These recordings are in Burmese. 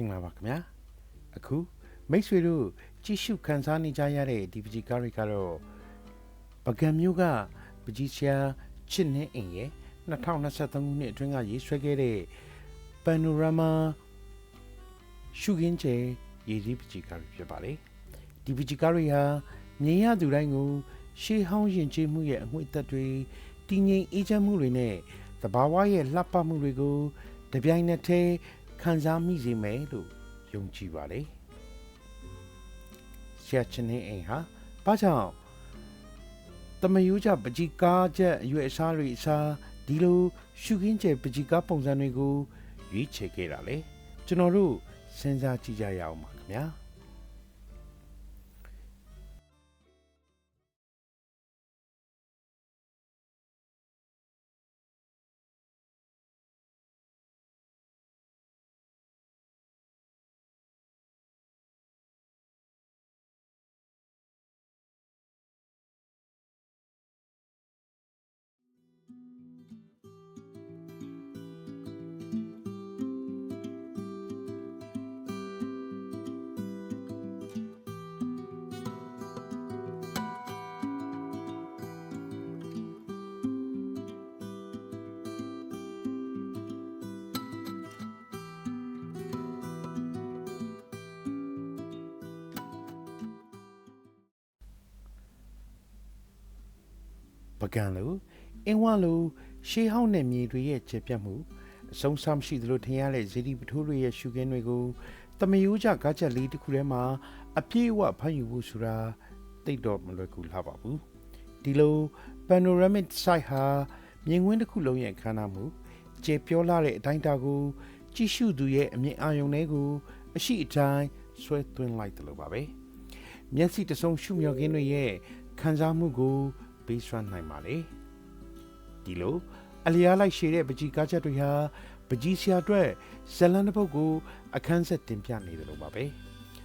င်္ဂလာပါခင်ဗျာအခုမိတ်ဆွေတို့ကြည့်ရှုခန်းစားနေကြရတဲ့ဒီပကြီးကားတွေကတော့ပကံမျိုးကပကြီးဆရာချစ်နေအိမ်ရဲ့2023ခုနှစ်အတွင်းကရေးဆွဲခဲ့တဲ့ Panorama ရှုခင်းကျဲရေးဒီပကြီးကားတွေဖြစ်ပါလေဒီပကြီးကားတွေဟာမြင်ရသူတိုင်းကိုရှေးဟောင်းယဉ်ကျေးမှုရဲ့အငွေ့သက်တွေတည်ငြိမ်အေးချမ်းမှုတွေနဲ့သဘာဝရဲ့လှပမှုတွေကိုတပြိုင်နက်တည်း ခံစားမိစေမယ်လို့ယုံကြည်ပါလေဆရာချင်းနေအိမ်ဟာဘာကြောင့်တမယိုးကြပကြီးကားချက်အရွယ်အစားတွေအစားဒီလိုရှုခင်းကျဲပကြီးကားပုံစံတွေကိုရွေးချယ်ခဲ့တာလေကျွန်တော်တို့စဉ်းစားကြည့်ကြရအောင်ပါခင်ဗျာ ပကံလိုအင်းဝလိုရှေးဟောင်းနယ်မြေတွေရဲ့ကျေပြတ်မှုအဆုံးအစမရှိသလိုထင်ရတဲ့ဇေဒီပထိုးတွေရဲ့ရှုခင်းတွေကိုတမယိုးကြကားချက်လေးတစ်ခုထဲမှာအပြည့်အဝဖန်ယူဖို့ဆိုတာတိတ်တော့မလွယ်ကူလှပါဘူးဒီလို panoramic site ဟာမြင်ကွင်းတစ်ခုလုံးရဲ့ခန္ဓာမှုကျေပြောလာတဲ့အတိုင်းအတာကို ကြည့်ရှုသူရဲ့အမြင်အာရုံတွေကို အရှိအတိုင်းဆွဲသွင်းလိုက်တယ်လို့ပါပဲမျက်စိတဆုံရှုမြော်ခင်းတွေရဲ့ခံစားမှုကို ပေးစွမ်းနိုင်ပါလေဒီလိုအလျားလိုက်ရှည်တဲ့ပကြီးကားချက်တွေဟာပကြီးဆရာအတွက်ဇလန်တစ်ပုတ်ကိုအခန်းဆက်တင်ပြနေတယ်လို့ပါပဲ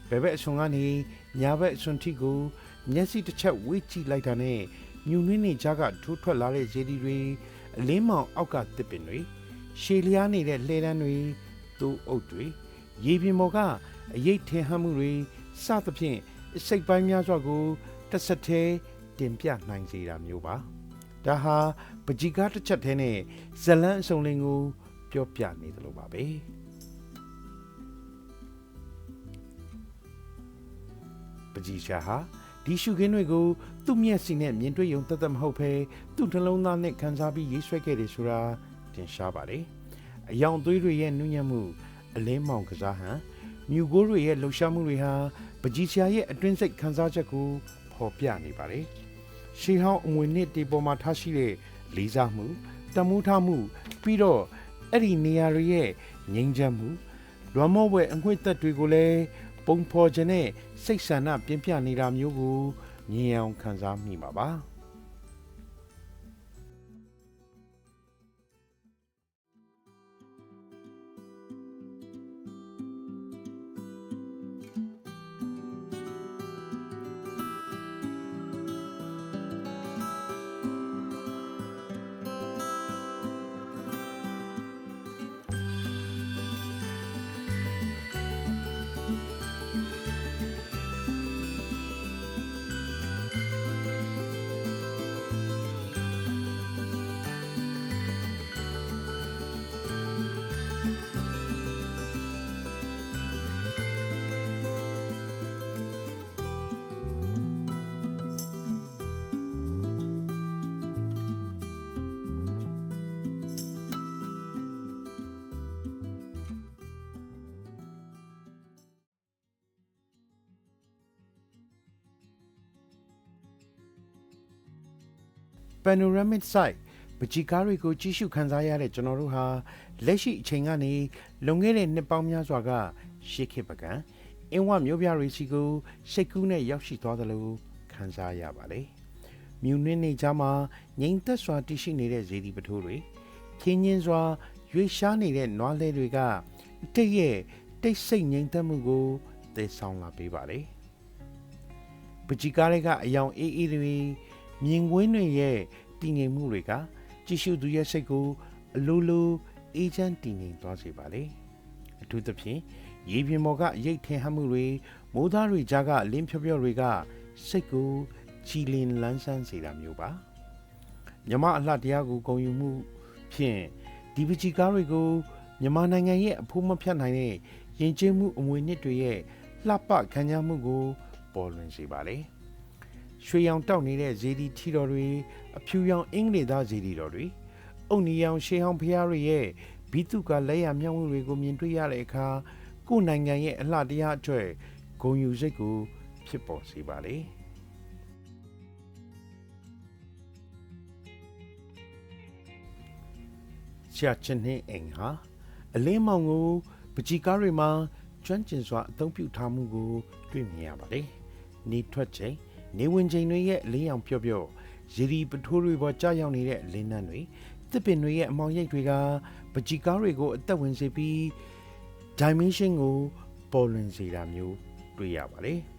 ဘယ်ဘက်အစွန်ကနေညာဘက်အစွန်ထိကိုမျက်စိတစ်ချက်ဝေးကြည့်လိုက်တာနဲ့မြူနွင်းနေကြကထိုးထွက်လာတဲ့ဇေဒီတွေအလင်းမောင်အောက်ကတစ်ပင်တွေရှည်လျားနေတဲ့လှဲတန်းတွေသိုးအုပ်တွေရေပြင်ပေါ်ကအရေးထင်ဟမှုတွေစသဖြင့်စိတ်ပိုင်းများစွာကိုတစ်ဆက်တည်း တင်ပြနိုင်စေတာမျိုးပါဒါဟာပကြီကားတစ်ချက်တည်းနဲ့ဇလန်းအစုံလင်ကိုပြောပြနေတယ်လို့ပါပဲပကြီရှာဟာဒီရှုခင်းတွေကိုသူ့မျက်စိနဲ့မြင်တွေ့ရုံတသက်မဟုတ်ဘဲသူ့နှလုံးသားနဲ့ခံစားပြီးရေးဆွဲခဲ့တယ်ဆိုတာတင်ရှားပါတယ်အယောင်သွေးတွေရဲ့နုညံ့မှုအလင်းမောင်ကစားဟန်မြူကိုးတွေရဲ့လှုပ်ရှားမှုတွေဟာပကြီးဆရာရဲ့အတွင်းစိတ်ခံစားချက်ကိုဖော်ပြနေပါတယ်။ ရှေးဟောင်းအငွေနှစ်တေပေါ်မှာထားရှိတဲ့လေးစားမှုတမှုထားမှု ပြီးတော့အဲ့ဒီနေရာတွေရဲ့ငြိမ်းချမ်းမှုလွမ်းမောဝဲအငွေ့သက်တွေကိုလည်းပုံဖော်ခြင်းနဲ့စိတ်ဆန္ဒပြင်းပြနေတာမျိုးကိုမြင်အောင်ခံစားမိမှာပါ။ panoramic site ပကြီးကားတွေကိုကြည့်ရှုခန်းစားရတဲ့ကျွန်တော်တို့ဟာလက်ရှိအချိန်ကနေလွန်ခဲ့တဲ့နှစ်ပေါင်းများစွာကရှေးခေတ်ပကံအင်းဝမျိုးပြတွေစီကိုစိတ်ကူးနဲ့ရောက်ရှိသွားတယ်လို့ခန်းစားရပါလေမြူနင်းနေကြမှာငိမ်သက်စွာတည်ရှိနေတဲ့ဇေဒီပထိုးတွေခင်းချင်းစွာရွေရှားနေတဲ့နွားလဲတွေကတိတ်ရဲ့တိတ်ဆိတ်ငိမ်သက်မှုကိုသယ်ဆောင်လာပေးပါလေပကြီးကားတွေကအယောင်အေးအေးတွေ မြင်ကွင်းတွေရဲ့တည်ငြိမ်မှုတွေကကြည့်ရှုသူရဲ့စိတ်ကိုအလိုလိုအေးချမ်းတည်ငြိမ်သွားစေပါလေအထူးသဖြင့်ရေပြင်ပေါ်ကအရိတ်ထင်ဟပ်မှုတွေမိုးသားတွေကြားကအလင်းဖြော့ဖြော့တွေကစိတ်ကိုကြည်လင်လန်းဆန်းစေတာမျိုးပါမြမအလှတရားကိုဂုံယူမှုဖြင့်ဒီပကြီးကားတွေကိုမြန်မာနိုင်ငံရဲ့အဖို့မဖြတ်နိုင်တဲ့ယဉ်ကျေးမှုအမွေနှစ်တွေရဲ့လှပခံကြမှုကိုပေါ်လွင်စေပါလေ ရွှေရောင်တောက်နေတဲ့ဇေဒီထီတော်တွေအဖြူရောင်အင်္ဂလိပ်သားဇေဒီတော်တွေအုတ်နီရောင်ရှေးဟောင်းဖျားတွေရဲ့ဘီတုကလက်ရမြောက်မှုတွေကိုမြင်တွေ့ရတဲ့အခါကိုယ်နိုင်ငံရဲ့အလှတရားအတွက်ဂုဏ်ယူစိတ်ကိုဖြစ်ပေါ်စေပါလေရှာချင်းနှင်းအိမ်ဟာအလင်းမောင်ကိုပကြီကားတွေမှာကျွမ်းကျင်စွာအသုံးပြုထားမှုကို တွေ့မြင်ရပါတယ်။နေထွက်ချိန် နေဝင်ချိန်တွေရဲ့အလင်းရောင်ပျော့ပျော့ရည်ရီပထိုးတွေပေါ်ကြာရောက်နေတဲ့လင်းနှန်းတွေတစ်ပင်တွေရဲ့အမောင်ရိပ်တွေကပကြီကားတွေကိုအသက်ဝင်စေပြီး dimension ကိုပေါ်လွင်စေတာမျိုးတွေ့ရပါတယ်။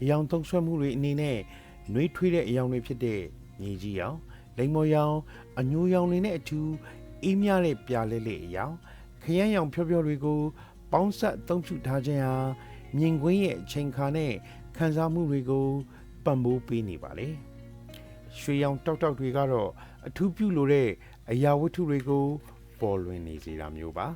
အယောင်သုံးဆွဲမှုတွေအနေနဲ့နှွေးထွေးတဲ့အယောင်တွေဖြစ်တဲ့မြေကြီးရောင်လိမ္မော်ရောင်အညိုရောင်တွေနဲ့အထူးအေးမြတဲ့ပြာလဲလေအယောင်ခရမ်းရောင်ဖြောဖြောတွေကို ပေါင်းဆက်အသုံးပြုထားခြင်းဟာ မြင်ကွင်းရဲ့အချိန်ခါနဲ့ခံစားမှုတွေကိုပံ့ပိုးပေးနေပါလေရွှေရောင်တောက်တောက်တွေကတော့အထူးပြုလိုတဲ့အရာဝတ္ထုတွေကိုပေါ်လွင်နေစေတာမျိုးပါ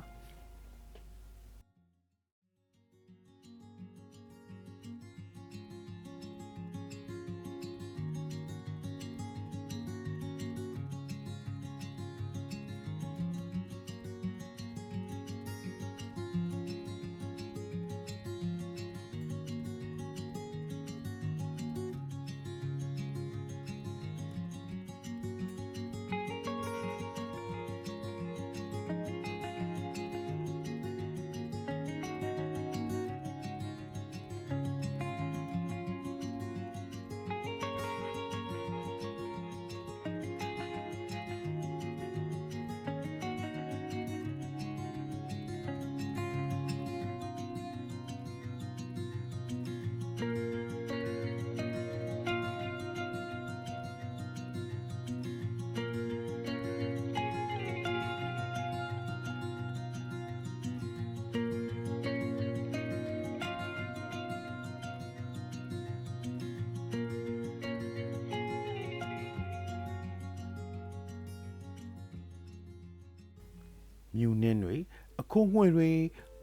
မြူနှင်းတွေအခုံးငွေတွေ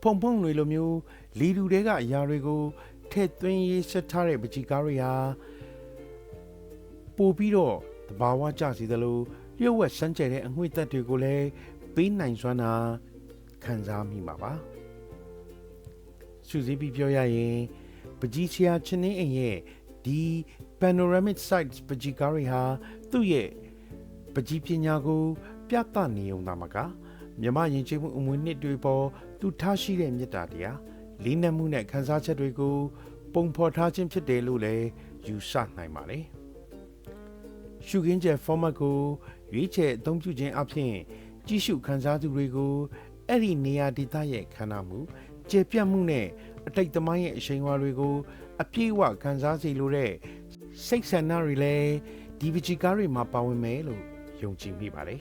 ဖုံဖုံတွေလိုမျိုးလီဒူတဲကအရာတွေကိုထည့်သွင်းရေးဆက်ထားတဲ့ပကြီကားတွေဟာပို့ပြီးတော့တဘာဝကြစီသလိုလျှို့ဝှက်စမ်းကြဲတဲ့အငွေ့သက်တွေကိုလည်းပေးနိုင်စွမ်းတာခံစားမိမှာပါစူစီပြီးပြောရရင်ပကြီးချာချင်းနေအိမ်ရဲ့ဒီ panoramic sites ပကြီးကားတွေဟာသူ့ရဲ့ပကြီးပညာကို ပြသနေုံသာမက မြမယဉ်ကျေးမှုအမွေနှစ်တွေပေါ်သူထားရှိတဲ့မေတ္တာတရားလေးနက်မှုနဲ့ခံစားချက်တွေကိုပုံဖော်ထားခြင်းဖြစ်တယ်လို့လည်းယူဆနိုင်ပါလေရှုခင်းကျယ် format ကိုရွေးချယ်အသုံးပြုခြင်းအပြင်ကြည့်ရှုခံစားသူတွေကိုအဲ့ဒီနေရာဒေသရဲ့ခန္ဓာမှုကျေပြတ်မှုနဲ့အတိတ်သမိုင်းရဲ့အရှိန်အဝါတွေကို အပြည့်အဝခံစားစေလိုတဲ့စိတ်ဆန္ဒတွေလည်းဒီပကြီးကားတွေမှာပါဝင်မယ်လို့ယုံကြည်မိပါတယ်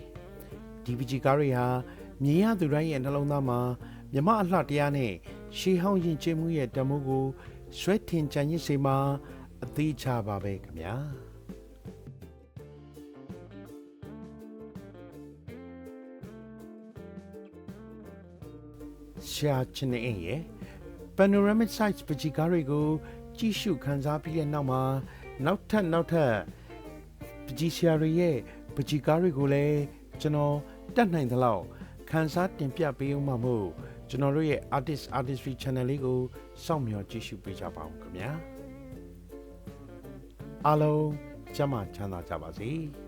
ဒီပကြီးကားတွေဟာ မြင်ရသူတိုင်းရဲ့နှလုံးသားမှာမြမအလှတရားနဲ့ရှေးဟောင်းရင်ကျင်းမှုရဲ့တမိုးကိုဆွဲထင်ကြံရစ်စေမှာအသေးချပါပဲခင်ဗျာရှာချင်းနေရဲ့ panoramic sites ပကြီးကားတွေကိုကြည့်ရှုခန်းစားပြီးတဲ့နောက်မှာနောက်ထပ်နောက်ထပ်ပကြီးရှာတွေရဲ့ပကြီးကားတွေကိုလည်းကျွန်တော်တတ်နိုင်သလောက် ခန်းစားတင်ပြပေးအောင်မှာမို့ကျွန်တော်တို့ရဲ့ artist artistry channel လေးကိုစောင့်မျှော်ကြည့်ရှုပေးကြပါဦးခင်ဗျာအားလုံးကျမ်းမာချမ်းသာကြပါစေ။